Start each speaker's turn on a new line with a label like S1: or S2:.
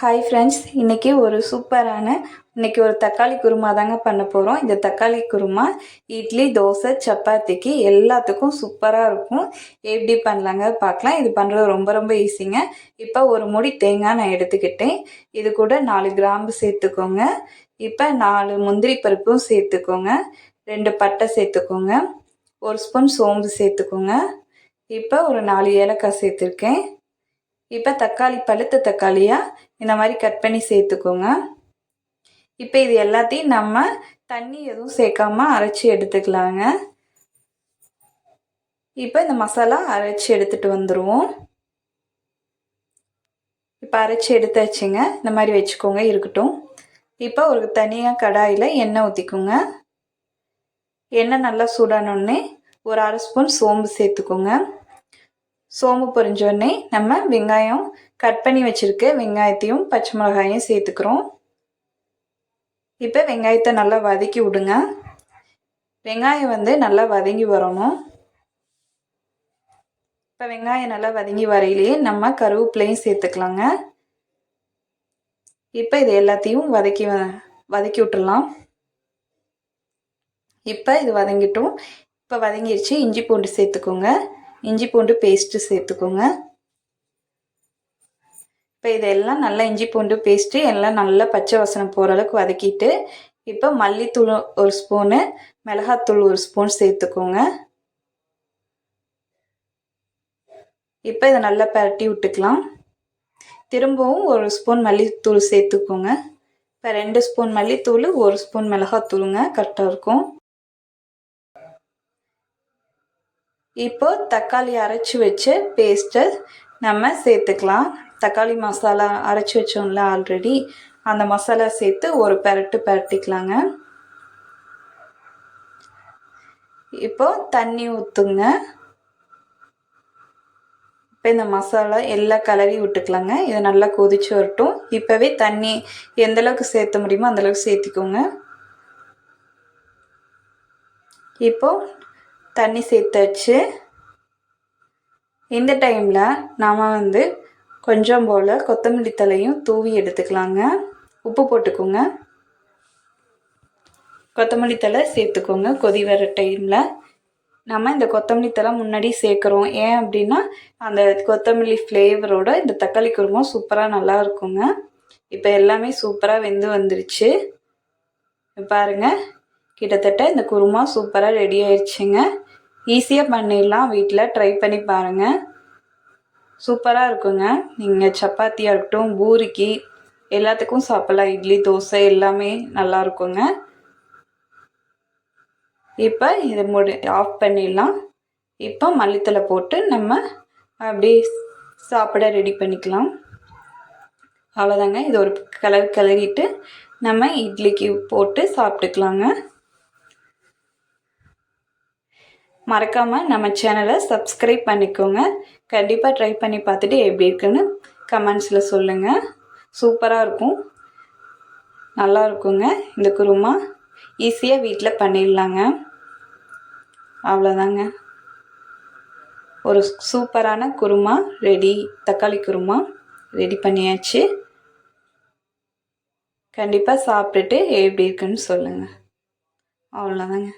S1: Hi friends இன்றைக்கி ஒரு சூப்பரான இன்றைக்கி ஒரு தக்காளி குருமா தாங்க பண்ண போகிறோம் இந்த தக்காளி குருமா இட்லி தோசை சப்பாத்திக்கு எல்லாத்துக்கும் சூப்பராக இருக்கும். எப்படி பண்ணலாங்க பார்க்கலாம். இது பண்ணுறது ரொம்ப ரொம்ப ஈஸிங்க. இப்போ ஒரு முடி தேங்காய் நான் எடுத்துக்கிட்டேன். இது கூட நாலு கிராம்பு சேர்த்துக்கோங்க. இப்போ நாலு முந்திரி பருப்பும் சேர்த்துக்கோங்க. ரெண்டு பட்டை சேர்த்துக்கோங்க. ஒரு ஸ்பூன் சோம்பு சேர்த்துக்கோங்க. இப்போ ஒரு நாலு ஏலக்காய் சேர்த்துருக்கேன். இப்போ தக்காளி பழுத்த தக்காளியாக இந்த மாதிரி கட் பண்ணி சேர்த்துக்கோங்க. இப்போ இது எல்லாத்தையும் நம்ம தண்ணி எதுவும் சேர்க்காம அரைச்சி எடுத்துக்கலாங்க. இப்போ இந்த மசாலா அரைச்சி எடுத்துகிட்டு வந்துடுவோம் இப்போ அரைச்சி எடுத்தாச்சுங்க. இந்த மாதிரி வச்சுக்கோங்க இருக்கட்டும். இப்போ ஒரு தனியாக கடாயில் எண்ணெய் ஊற்றிக்கோங்க எண்ணெய் நல்லா சூடானோடனே ஒரு அரை ஸ்பூன் சோம்பு சேர்த்துக்கோங்க. சோம்பு பொரிஞ்சோடனே நம்ம வெங்காயம் கட் பண்ணி வச்சுருக்க வெங்காயத்தையும் பச்சை மிளகாயும் சேர்த்துக்கிறோம். இப்போ வெங்காயத்தை நல்லா வதக்கி விடுங்க. வெங்காயம் வந்து நல்லா வதங்கி வரணும். இப்போ வெங்காயம் நல்லா வதங்கி வரையிலேயே நம்ம கருவேப்பிலையும் சேர்த்துக்கலாங்க. இப்போ இது எல்லாத்தையும் வதக்கி வதக்கி விட்டுடலாம். இப்போ இது வதங்கிட்டும். இப்போ வதங்கிடுச்சு இஞ்சி பூண்டு சேர்த்துக்கோங்க. இஞ்சி பூண்டு பேஸ்ட்டு சேர்த்துக்கோங்க. இப்போ இதெல்லாம் நல்லா இஞ்சி பூண்டு பேஸ்ட்டு எல்லாம் நல்லா பச்சை வசனம் போகிற அளவுக்கு வதக்கிட்டு இப்போ மல்லித்தூள் ஒரு ஸ்பூனு மிளகாத்தூள் ஒரு ஸ்பூன் சேர்த்துக்கோங்க. இப்போ இதை நல்லா பரட்டி விட்டுக்கலாம். திரும்பவும் ஒரு ஸ்பூன் மல்லித்தூள் சேர்த்துக்கோங்க. இப்போ ரெண்டு ஸ்பூன் மல்லித்தூள் ஒரு ஸ்பூன் மிளகாத்தூளுங்க கரெக்டாக இருக்கும். இப்போ தக்காளி அரைச்சி வச்ச பேஸ்ட்டை நம்ம சேர்த்துக்கலாம். தக்காளி மசாலா அரைச்சி வச்சோம்ல ஆல்ரெடி அந்த மசாலா சேர்த்து ஒரு பெரட்டு பெரட்டிக்கலாங்க. இப்போ தண்ணி ஊற்றுங்க இப்போ இந்த மசாலா எல்லாம் கலரி விட்டுக்கலாங்க. இதை நல்லா கொதிச்சு வரட்டும். இப்போவே தண்ணி எந்தளவுக்கு சேர்த்த முடியுமோ அந்தளவுக்கு சேர்த்திக்கோங்க. இப்போது தண்ணி சேர்த்தாச்சு இந்த டைமில் நாம் வந்து கொஞ்சம் போல் கொத்தமல்லி தலையும் தூவி எடுத்துக்கலாங்க. உப்பு போட்டுக்கோங்க. கொத்தமல்லி தலை சேர்த்துக்கோங்க கொதி வர டைமில் நம்ம இந்த கொத்தமல்லி தலை முன்னாடி சேர்க்குறோம். ஏன் அப்படின்னா அந்த கொத்தமல்லி ஃப்ளேவரோட இந்த தக்காளி குருமா சூப்பராக நல்லா இருக்குங்க. இப்போ எல்லாமே சூப்பராக வெந்து வந்துருச்சு. பாருங்கள் கிட்டத்தட்ட இந்த குருமா சூப்பராக ரெடி ஆயிடுச்சுங்க. ஈஸியாக பண்ணிடலாம். வீட்டில் ட்ரை பண்ணி பாருங்கள் சூப்பராக இருக்குங்க. நீங்கள் சப்பாத்தியாக இருக்கட்டும் பூரிக்கு எல்லாத்துக்கும் சாப்பிட்லாம். இட்லி தோசை எல்லாமே நல்லா இருக்குங்க. இப்போ இதை முடி ஆஃப் பண்ணிடலாம். இப்போ மல்லித்தலை போட்டு நம்ம அப்படியே சாப்பிட ரெடி பண்ணிக்கலாம். அவ்வளோதாங்க இது ஒரு கலர் கிளறிட்டு நம்ம இட்லிக்கு போட்டு சாப்பிட்டுக்கலாங்க. மறக்காமல் நம்ம சேனலை சப்ஸ்கிரைப் பண்ணிக்கோங்க. கண்டிப்பாக ட்ரை பண்ணி பார்த்துட்டு எப்படி இருக்குன்னு கமெண்ட்ஸில் சொல்லுங்கள் சூப்பராக இருக்கும். நல்லா இருக்குங்க. இந்த குருமா ஈஸியாக வீட்டில் பண்ணிடலாங்க. அவ்வளோதாங்க ஒரு சூப்பரான குருமா ரெடி தக்காளி குருமா ரெடி பண்ணியாச்சு. கண்டிப்பாக சாப்பிட்டுட்டு எப்படி இருக்குன்னு சொல்லுங்கள் அவ்வளோதாங்க